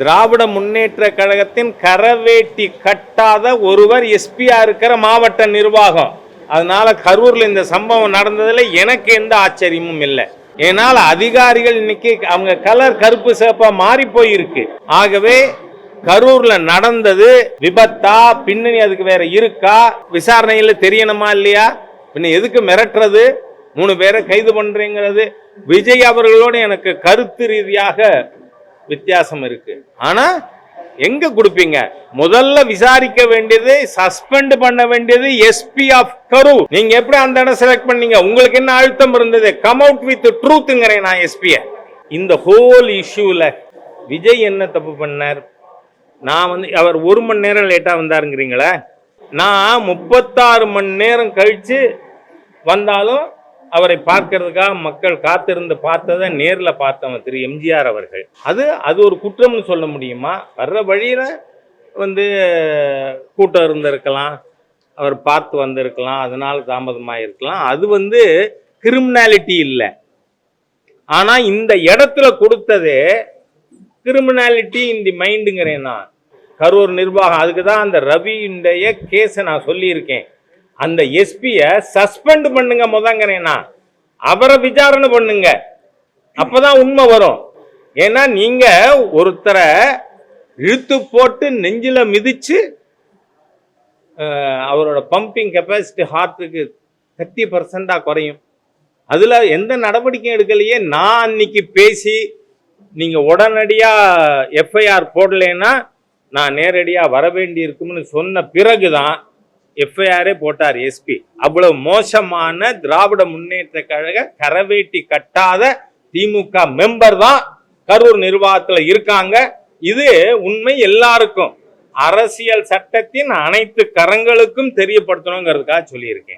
திராவிட முன்னேற்ற கழகத்தின் கரவேட்டி கட்டாத ஒருவர் எஸ்பியா இருக்கிற மாவட்ட நிர்வாகம். அதனால கரூர்ல இந்த சம்பவம் நடந்ததுல எனக்கு எந்த ஆச்சரியமும் இல்லை. ஏனால் அதிகாரிகள் இன்னைக்கு அவங்க கலர் கருப்பு சேப்பா மாறி போயிருக்கு. ஆகவே கரூர்ல நடந்தது விபத்தா? பின்னணி அதுக்கு வேற இருக்கா? விசாரணையில தெரியணுமா இல்லையா? பின்ன எதுக்கு மிரட்டுறது? மூணு பேரை கைது பண்றீங்கிறது. விஜய் அவர்களோட எனக்கு கருத்து ரீதியாக வித்தியாசம் இருக்கு. ஆனா எங்க கொடுப்பீங்க? முதல்ல விசாரிக்க வேண்டியது சஸ்பெண்ட் பண்ண வேண்டியது எஸ்பி ஆஃப் கரூர் நீங்க எப்படி அந்த இடம் செலக்ட் பண்ணீங்க? உங்களுக்கு என்ன அழுத்தம் இருந்தது? கம் அவுட் வித் ட்ரூத்துங்கிறேன் நான் எஸ்பிய இந்த ஹோல் இஷ்யூல விஜய் என்ன தப்பு பண்ணார்? நான் வந்து அவர் ஒரு மணி நேரம் லேட்டாக வந்தாருங்கிறீங்களே? நான் முப்பத்தாறு மணி நேரம் கழித்து வந்தாலும் அவரை பார்க்கறதுக்காக மக்கள் காத்திருந்து பார்த்ததை நேரில் பார்த்தவன் திரு எம்ஜிஆர் அவர்கள். அது அது ஒரு குற்றம்னு சொல்ல முடியுமா? வர்ற வழியில் வந்து கூட்டம் இருந்திருக்கலாம். அவர் பார்த்து வந்திருக்கலாம். அதனால் தாமதமாக இருக்கலாம் அது வந்து கிரிமினாலிட்டி இல்லை. ஆனால் இந்த இடத்துல கொடுத்தது கிரிமினாலிட்டி இன் தி மைண்டுங்கிறேன் நான். கரூர் நிர்வாகம் அதுக்கு தான் அந்த ரவியுடைய கேஸை நான் சொல்லியிருக்கேன். அந்த எஸ்பியை சஸ்பெண்ட் பண்ணுங்க முதங்கிறேன் நான் அவரை விசாரணை பண்ணுங்க. அப்பதான் உண்மை வரும். ஏன்னா நீங்க ஒருத்தரை இழுத்து போட்டு நெஞ்சில மிதிச்சு அவரோட பம்பிங் கெப்பாசிட்டி ஹார்ட்டுக்கு தேர்ட்டி பர்சண்டாக குறையும். அதில் எந்த நடவடிக்கையும் எடுக்கலையே. நான் அன்னைக்கு பேசி நீங்கள் உடனடியாக எஃப்ஐஆர் போடலைன்னா நான் நேரடியாக வர வேண்டி இருக்கும்னு சொன்ன பிறகு தான் எஃப்ஐஆரே போட்டார் எஸ்பி அவ்வளவு மோசமான திராவிட முன்னேற்ற கழக கரவேட்டி கட்டாத திமுக மெம்பர் தான் கரூர் நிர்வாகத்தில் இருக்காங்க. இது உண்மை எல்லாருக்கும். அரசியல் சட்டத்தின் அனைத்து கரங்களுக்கும் தெரியப்படுத்தணுங்கிறதுக்காக சொல்லியிருக்கேன்.